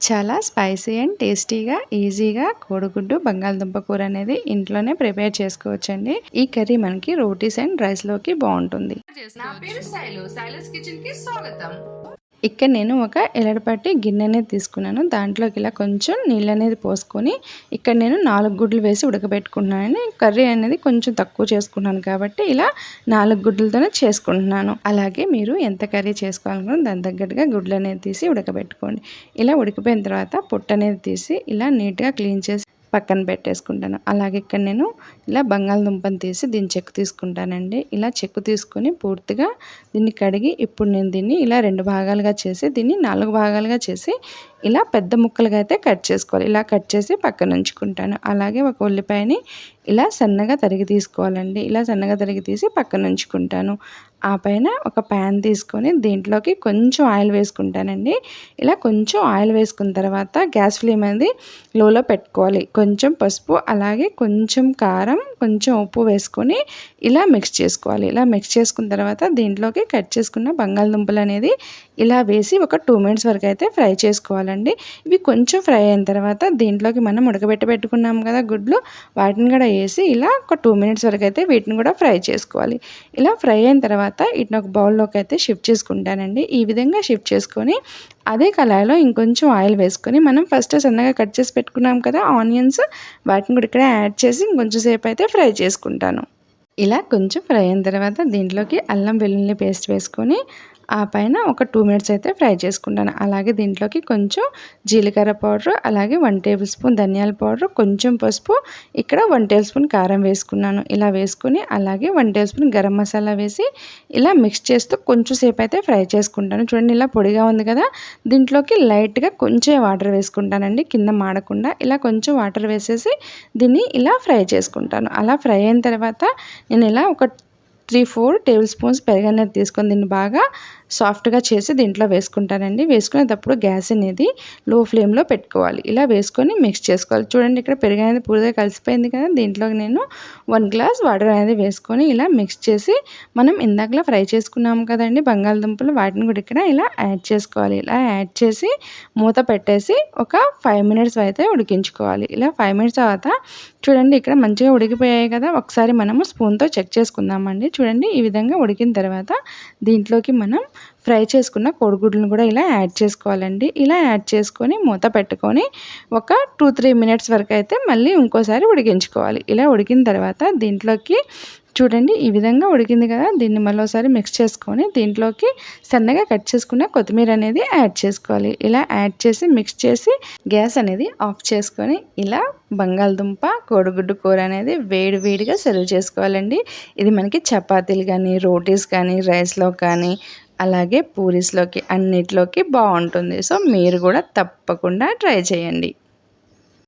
చాలా spicy and టేస్టీగా ఈజీగా కోడిగుడ్డు బంగాళదుంప కూర అనేది ఇంట్లోనే ప్రిపేర్ చేసుకోవచ్చండి. ఈ కర్రీ మనకి రోటీస్ అండ్ రైస్లోకి బాగుంటుంది. నా పేరు శైలు. శైలస్ కిచెన్కి స్వాగతం. ఇక్కడ నేను ఒక ఎలడపట్టి గిన్నె అనేది తీసుకున్నాను. దాంట్లోకి ఇలా కొంచెం నీళ్ళు అనేది పోసుకొని ఇక్కడ నేను నాలుగు గుడ్లు వేసి ఉడకబెట్టుకున్నాను కర్రీ అనేది కొంచెం తక్కువ చేసుకున్నాను కాబట్టి ఇలా నాలుగు గుడ్లతోనే చేసుకుంటున్నాను. అలాగే మీరు ఎంత కర్రీ చేసుకోవాలనుకున్నా దాని తగ్గట్టుగా గుడ్లు అనేది తీసి ఉడకబెట్టుకోండి. ఇలా ఉడికిపోయిన తర్వాత పొట్టు అనేది తీసి ఇలా నీట్గా క్లీన్ చేసి పక్కన పెట్టేసుకుంటాను. అలాగే ఇక్కడ నేను ఇలా బంగాళదుంపను తీసి దీన్ని చెక్కు తీసుకుంటానండి. ఇలా చెక్కు తీసుకొని పూర్తిగా దీన్ని కడిగి ఇప్పుడు నేను దీన్ని ఇలా రెండు భాగాలుగా చేసి దీన్ని నాలుగు భాగాలుగా చేసి ఇలా పెద్ద ముక్కలుగా అయితే కట్ చేసుకోవాలి. ఇలా కట్ చేసి పక్కన ఉంచుకుంటాను. అలాగే ఒక ఉల్లిపాయని ఇలా సన్నగా తరిగి తీసుకోవాలండి. ఇలా సన్నగా తరిగి తీసి పక్కన ఉంచుకుంటాను. ఆ పైన ఒక ప్యాన్ తీసుకొని దీంట్లోకి కొంచెం ఆయిల్ వేసుకుంటానండి. ఇలా కొంచెం ఆయిల్ వేసుకున్న తర్వాత గ్యాస్ ఫ్లేమ్ అనేది లోలో పెట్టుకోవాలి. కొంచెం పసుపు అలాగే కొంచెం కారం కొంచెం ఉప్పు వేసుకొని ఇలా మిక్స్ చేసుకోవాలి. ఇలా మిక్స్ చేసుకున్న తర్వాత దీంట్లోకి కట్ చేసుకున్న బంగాళదుంపలు అనేది ఇలా వేసి ఒక టూ మినిట్స్ వరకు అయితే ఫ్రై చేసుకోవాలి. చేసుకోవాలండి. ఇవి కొంచెం ఫ్రై అయిన తర్వాత దీంట్లోకి మనం ఉడకబెట్టి పెట్టుకున్నాం కదా గుడ్లు వాటిని కూడా వేసి ఇలా ఒక టూ మినిట్స్ వరకు అయితే వీటిని కూడా ఫ్రై చేసుకోవాలి. ఇలా ఫ్రై అయిన తర్వాత వీటిని ఒక బౌల్లోకి అయితే షిఫ్ట్ చేసుకుంటానండి. ఈ విధంగా షిఫ్ట్ చేసుకొని అదే కళాయిలో ఇంకొంచెం ఆయిల్ వేసుకొని మనం ఫస్ట్ సన్నగా కట్ చేసి పెట్టుకున్నాం కదా ఆనియన్స్ వాటిని కూడా ఇక్కడ యాడ్ చేసి ఇంకొంచెం సేపు అయితే ఫ్రై చేసుకుంటాను. ఇలా కొంచెం ఫ్రై అయిన తర్వాత దీంట్లోకి అల్లం వెల్లుల్లి పేస్ట్ వేసుకొని ఆ పైన ఒక టూ మినిట్స్ అయితే ఫ్రై చేసుకుంటాను. అలాగే దీంట్లోకి కొంచెం జీలకర్ర పౌడర్ అలాగే వన్ టేబుల్ స్పూన్ ధనియాల పౌడర్ కొంచెం పసుపు ఇక్కడ వన్ టేబుల్ స్పూన్ కారం వేసుకున్నాను. ఇలా వేసుకుని అలాగే one tablespoon garam masala వేసి ఇలా మిక్స్ చేస్తూ కొంచెం సేపు అయితే ఫ్రై చేసుకుంటాను. చూడండి ఇలా పొడిగా ఉంది కదా. దీంట్లోకి లైట్గా కొంచెం వాటర్ వేసుకుంటానండి కింద మాడకుండా. ఇలా కొంచెం వాటర్ వేసేసి దీన్ని ఇలా ఫ్రై చేసుకుంటాను. అలా ఫ్రై అయిన తర్వాత నేను ఇలా ఒక త్రీ ఫోర్ టేబుల్ స్పూన్స్ పెరుగన్నది తీసుకొని దీన్ని బాగా సాఫ్ట్గా చేసి దీంట్లో వేసుకుంటానండి. వేసుకునేటప్పుడు గ్యాస్ అనేది లో ఫ్లేమ్లో పెట్టుకోవాలి. ఇలా వేసుకొని మిక్స్ చేసుకోవాలి. చూడండి ఇక్కడ పెరుగు అనేది పూర్తిగా కలిసిపోయింది కదా దీంట్లో నేను వన్ గ్లాస్ వాటర్ అనేది వేసుకొని ఇలా మిక్స్ చేసి మనం ఇందాకలా ఫ్రై చేసుకున్నాము కదండి బంగాళదుంపలు వాటిని కూడా ఇక్కడ ఇలా యాడ్ చేసుకోవాలి. ఇలా యాడ్ చేసి మూత పెట్టేసి ఒక ఫైవ్ మినిట్స్ అయితే ఉడికించుకోవాలి. ఇలా ఫైవ్ మినిట్స్ తర్వాత చూడండి ఇక్కడ మంచిగా ఉడికిపోయాయి కదా ఒకసారి మనము స్పూన్తో చెక్ చేసుకుందామండి. చూడండి ఈ విధంగా ఉడికిన తర్వాత దీంట్లోకి మనం ఫ్రై చేసుకున్న కోడిగుడ్లను కూడా ఇలా యాడ్ చేసుకోవాలండి. ఇలా యాడ్ చేసుకొని మూత పెట్టుకొని ఒక టూ త్రీ మినిట్స్ వరకు అయితే మళ్ళీ ఇంకోసారి ఉడికించుకోవాలి. ఇలా ఉడికిన తర్వాత దీంట్లోకి చూడండి ఈ విధంగా ఉడికింది కదా దీన్ని మరోసారి మిక్స్ చేసుకొని దీంట్లోకి సన్నగా కట్ చేసుకున్న కొత్తిమీర అనేది యాడ్ చేసుకోవాలి. ఇలా యాడ్ చేసి మిక్స్ చేసి గ్యాస్ అనేది ఆఫ్ చేసుకొని ఇలా బంగాళదుంప కోడిగుడ్డు కూర అనేది వేడి వేడిగా సర్వ్ చేసుకోవాలండి. ఇది మనకి చపాతీలు కానీ రోటీస్ కానీ రైస్లో కానీ అలాగే పూరీస్లోకి అన్నిట్లోకి బాగుంటుంది. సో మీరు కూడా తప్పకుండా ట్రై చేయండి.